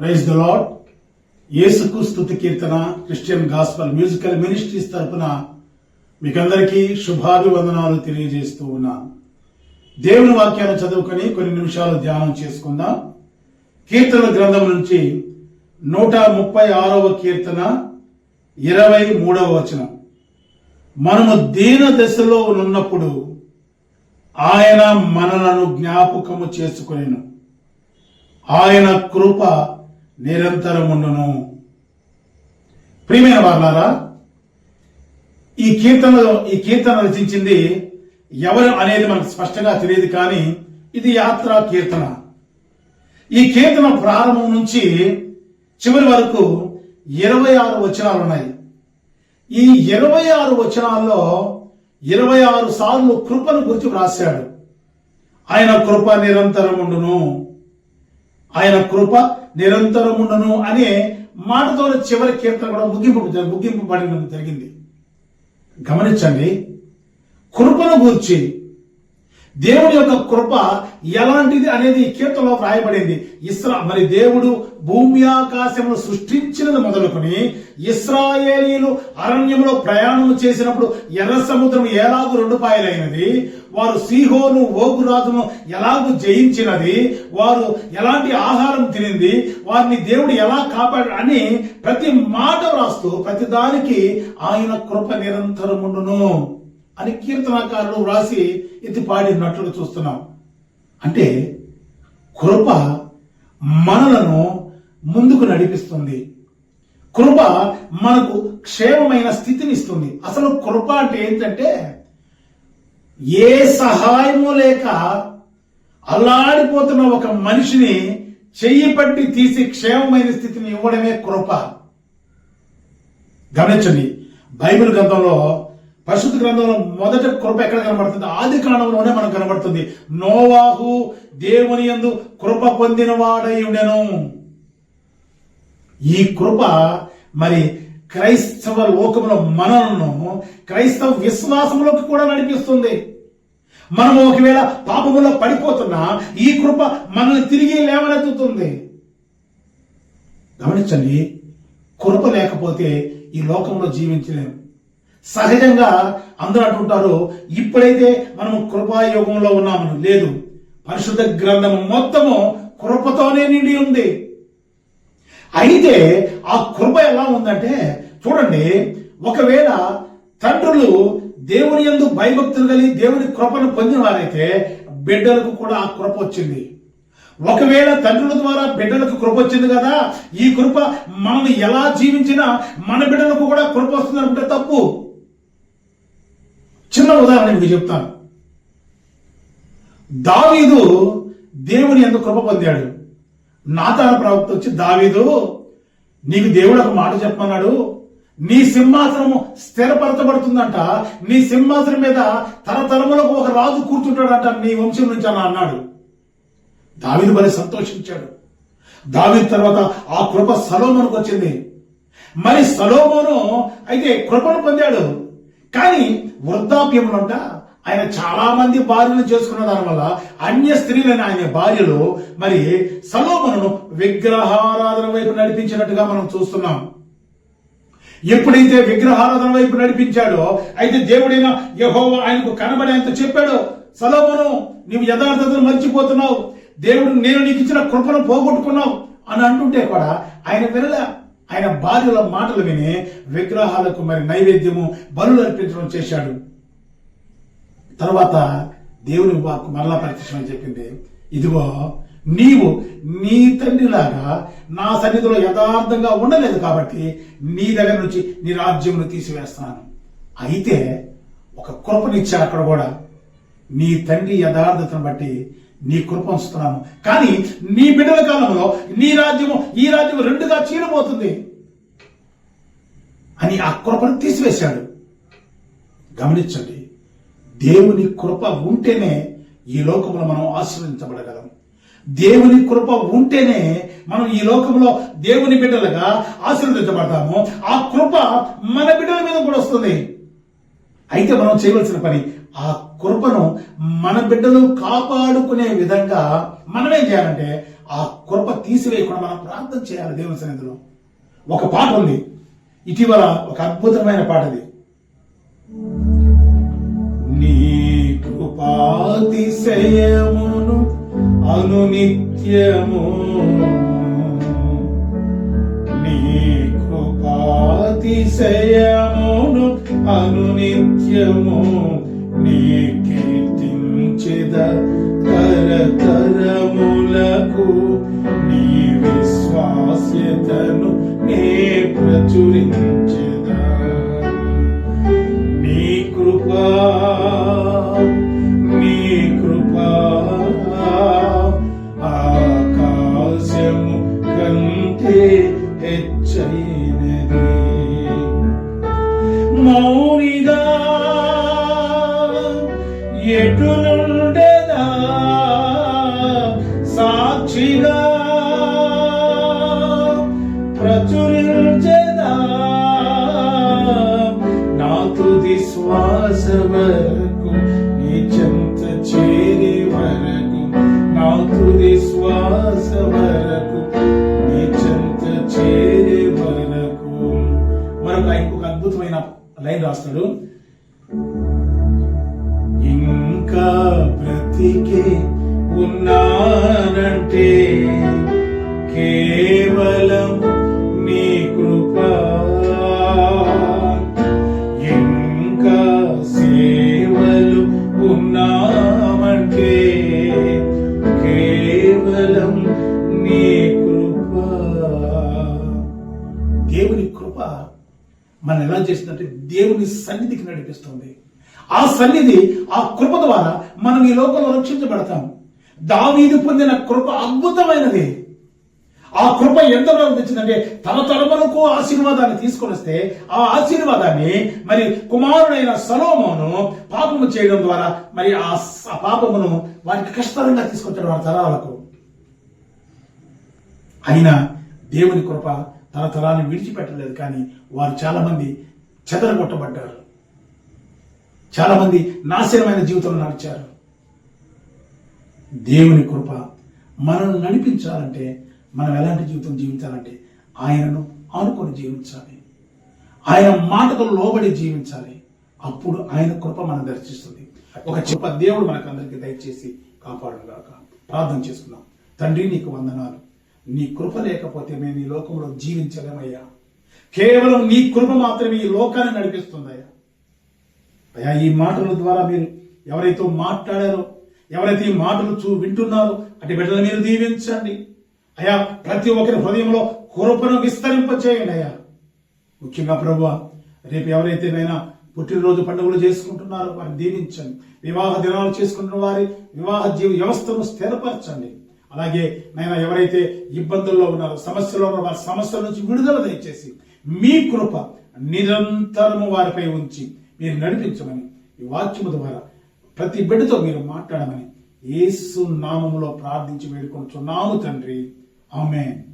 Praise the Lord యేసుకు స్థుతి కీర్తన క్రిస్టియన్ గాస్పల్ మ్యూజికల్ మినిస్ట్రీస్ తరపున మీకందరికీ శుభాభివందనాలు తెలియజేస్తూ ఉన్నాను. దేవుని వాక్యాన్ని చదువుకొని కొన్ని నిమిషాలు ధ్యానం చేసుకుందాం. కీర్తన గ్రంథం నుంచి నూట ముప్పై ఆరవ కీర్తన ఇరవై మూడవ వచనం. మనము దీన దశలో ఉన్నప్పుడు ఆయన మనలను జ్ఞాపకము చేసుకునేను. ఆయన కృప నిరంతరముండును ప్రియమైన వారులారా ఈ కీర్తనలో ఈ కీర్తన రచించింది ఎవరు అనేది మనకు స్పష్టంగా తెలియదు కానీ ఇది యాత్రా కీర్తన. ఈ కీర్తన ప్రారంభం నుంచి చివరి వరకు ఇరవై ఆరు వచనాలు ఉన్నాయి. ఈ ఇరవై ఆరు వచనాల్లో ఇరవై ఆరు సార్లు కృపను గురించి వ్రాశాడు. ఆయన కృప నిరంతరం ఉండును. ఆయన కృప నిరంతరం ఉండను అనే మాటతో చివరి కీర్తన కూడా ముగింపు ముగింపబడిన జరిగింది. గమనించండి కృపను గూర్చి దేవుడి యొక్క కృప ఎలాంటిది అనేది కీర్తనలో వ్రాయబడింది. ఇస్రా మరి దేవుడు భూమి ఆకాశమును సృష్టించినది మొదలుకొని ఇస్రాయేలీలు అరణ్యంలో ప్రయాణం చేసినప్పుడు ఎర్ర సముద్రం ఎలాగూ రెండు పాయలైనది. వారు సీహోను ఓగురాజును ఎలాగూ జయించినది. వారు ఎలాంటి ఆహారం తినింది. వారిని దేవుడు ఎలా కాపాడు అని ప్రతి మాట వ్రాస్తూ ప్రతి దానికి ఆయన కృప నిరంతరముండును. అని కీర్తనాకారులు వ్రాసి ఇది పాడినట్లు చూస్తున్నాం. అంటే కృప మనలను ముందుకు నడిపిస్తుంది. కృప మనకు క్షేమమైన స్థితిని ఇస్తుంది. అసలు కృప అంటే ఏంటంటే ఏ సహాయము లేక అల్లాడిపోతున్న ఒక మనిషిని చెయ్యి పట్టి తీసి క్షేమమైన స్థితిని ఇవ్వడమే కృప. గమనించండి. బైబిల్ గ్రంథంలో పరిశుద్ధ గ్రంథంలో మొదట కృప ఎక్కడ కనబడుతుంది? ఆది కాలంలోనే మనకు కనబడుతుంది. నోవాహు దేవుని యందు కృప పొందిన వాడై ఉండెను. ఈ కృప మరి క్రైస్తవ లోకంలో మనలను క్రైస్తవ విశ్వాసంలోకి కూడా నడిపిస్తుంది. మనం ఒకవేళ పాపములో పడిపోతున్నా ఈ కృప మనల్ని తిరిగి లేవనెత్తుతుంది. గమనించండి కృప లేకపోతే ఈ లోకంలో జీవించలేము. సహజంగా అందరూ అంటుంటారు ఇప్పుడైతే మనము కృపాయుగంలో ఉన్నామని. లేదు పరిశుద్ధ గ్రంథం మొత్తము కృపతోనే నిండి ఉంది. అయితే ఆ కృప ఎలా ఉందంటే చూడండి ఒకవేళ తండ్రులు దేవుని యందు భయభక్తులు కలిగి దేవుని కృపను పొందిన వారైతే బిడ్డలకు కూడా ఆ కృప వచ్చింది. ఒకవేళ తండ్రుల ద్వారా బిడ్డలకు కృప వచ్చింది కదా ఈ కృప మనం ఎలా జీవించినా మన బిడ్డలకు కూడా కృప వస్తుంది తప్పు. చిన్న ఉదాహరణ మీకు చెప్తాను. దావీదు దేవుని ఎందుకు కృప పొందాడు. నాతాన ప్రవక్త వచ్చి దావీదు నీకు దేవుడు ఒక మాట చెప్పన్నాడు నీ సింహాసనము స్థిరపరచబడుతుందంట. నీ సింహాసనం మీద తరతరములకు ఒక రాజు కూర్చుంటాడంట. నీ వంశం నుంచి అలా అన్నాడు. దావీదు మరి సంతోషించాడు. దావీదు తర్వాత ఆ కృప సలోమోనుకు వచ్చింది. మరి సలోమోను అయితే కృపను పొందాడు. కానీ వృద్ధాప్యమునంట ఆయన చాలా మంది భార్యలు చేసుకున్న దానివల్ల అన్య స్త్రీలైన ఆయన భార్యలు మరి సలోమను విగ్రహారాధన వైపు నడిపించినట్టుగా మనం చూస్తున్నాం. ఎప్పుడైతే విగ్రహారాధన వైపు నడిపించాడో అయితే దేవుడైన యహోవా ఆయనకు కనబడి ఆయనతో చెప్పాడు సలోమను నీవు యథార్థతను మర్చిపోతున్నావు. దేవుడు నేను నీకు ఇచ్చిన కృపను పోగొట్టుకున్నావు అని అంటుంటే కూడా ఆయన వినలే. ఆయన భార్యల మాటలు విని విగ్రహాలకు మరి నైవేద్యము బలు అర్పించడం చేశాడు. తర్వాత దేవుని వాక్కు మరలా పరిచయం చెప్పింది. ఇదిగో నీవు నీ తండ్రిలాగా నా సన్నిధిలో యథార్థంగా ఉండలేదు కాబట్టి నీ దగ్గర నుంచి నీ రాజ్యమును తీసివేస్తాను. అయితే ఒక కృపనిచ్చారు అక్కడ కూడా. నీ తండ్రి యథార్థతను బట్టి నీ కృప ఉంచుతున్నాను కానీ నీ బిడ్డల కాలంలో నీ రాజ్యము ఈ రాజ్యము రెండుగా చీరబోతుంది అని ఆ కృపను తీసివేశాడు. గమనించండి దేవుని కృప ఉంటేనే ఈ లోకంలో మనం ఆశ్రయించబడగలం. దేవుని కృప ఉంటేనే మనం ఈ లోకంలో దేవుని బిడ్డలుగా ఆశీర్వదించబడతాము ఆ కృప మన బిడ్డల మీద కూడా వస్తుంది. అయితే మనం చేయవలసిన పని ఆ కృపను మన బిడ్డలు కాపాడుకునే విధంగా మనం ఏం చేయాలంటే ఆ కృప తీసివేయకుండా మనం ప్రార్థన చేయాలి దేవుని సన్నిధిలో. ఒక పాట ఉంది. ఇటీవల ఒక అద్భుతమైన పాట అది. నీ కృపాతిశయమును అనునిత్యము. నీ కృపాతిశయమును అనునిత్యము. నీ కీర్తించెద తరతరములకు నీ విశ్వాస్యతను నే ప్రచురించెదా ఎటు నుండెదా సాక్షిగా ప్రచురించెదా నా తుది శ్వాస వరకు నీ చెంత చేరే వరకు నా తుది శ్వాస వరకు నీ చెంత చేరే వరకు. మరొక ఇంకొక అద్భుతమైన లైన్ రాస్తాడు. స్థితికి ఉన్నానంటే కేవలం నీ కృప. ఇంకా సేవలు ఉన్నామంటే కేవలం నీ కృప. దేవుని కృప మనం ఎలా చేసిందంటే దేవుని సన్నిధికి నడిపిస్తుంది. ఆ సన్నిధి ఆ కృప ద్వారా మనం ఈ లోకంలో రక్షించబడతాం. దావీదు పొందిన కృప అద్భుతమైనది. ఆ కృప ఎంతవరకు తెచ్చిందంటే తన తరములకు ఆశీర్వాదాన్ని తీసుకొని వస్తే ఆ ఆశీర్వాదాన్ని మరి కుమారుడైన సలోమోను పాపము చేయడం ద్వారా మరి ఆ స- ఆ పాపమును వారికి కష్టతరంగా తీసుకొచ్చాడు వారి తరాలకు. అయినా దేవుని కృప తన తరాన్ని విడిచిపెట్టలేదు కానీ వారు చాలా మంది చెదరగొట్టబడ్డారు. చాలా మంది నాశనమైన జీవితం నడిచారు. దేవుని కృప మనల్ని నడిపించాలంటే మనం ఎలాంటి జీవితం జీవించాలంటే ఆయనను ఆనుకొని జీవించాలి. ఆయన మాటకు లోబడి జీవించాలి. అప్పుడు ఆయన కృప మనం దర్శిస్తుంది. ఒక చిప్ప దేవుడు మనకు అందరికీ దయచేసి కాపాడుగాక ప్రార్థన చేసుకుందాం. తండ్రి నీకు వందనాలు. నీ కృప లేకపోతే మేము ఈ లోకంలో జీవించలేమయ్యా. కేవలం నీ కృప మాత్రమే ఈ లోకాన్ని నడిపిస్తుందయ్యా. అయ్యా ఈ మాటల ద్వారా మీరు ఎవరైతే మాట్లాడారో ఎవరైతే ఈ మాటలు చూ వింటున్నారో అటు బిడ్డలు మీరు దీవించండి. అయ్యా ప్రతి ఒక్కరి హృదయంలో కృపను విస్తరింపచేయండి అయ్యా. ముఖ్యంగా ప్రభు రేపు ఎవరైతే నైనా పుట్టినరోజు పండుగలు చేసుకుంటున్నారో వారిని దీవించండి. వివాహ దినాలు చేసుకుంటున్న వారి వివాహ జీవ వ్యవస్థను స్థిరపరచండి. అలాగే నైనా ఎవరైతే ఇబ్బందుల్లో ఉన్నారో సమస్యలో ఉన్నారో వారి సమస్యల నుంచి విడుదల దయచేసి మీ కృప నిరంతరము వారిపై ఉంచి మీరు నడిపించమని ఈ వాక్యము ద్వారా ప్రతి బిడ్డతో మీరు మాట్లాడమని ఏసు నామములో ప్రార్థించి వేడుకొనుచున్నాము తండ్రి. ఆమెన్.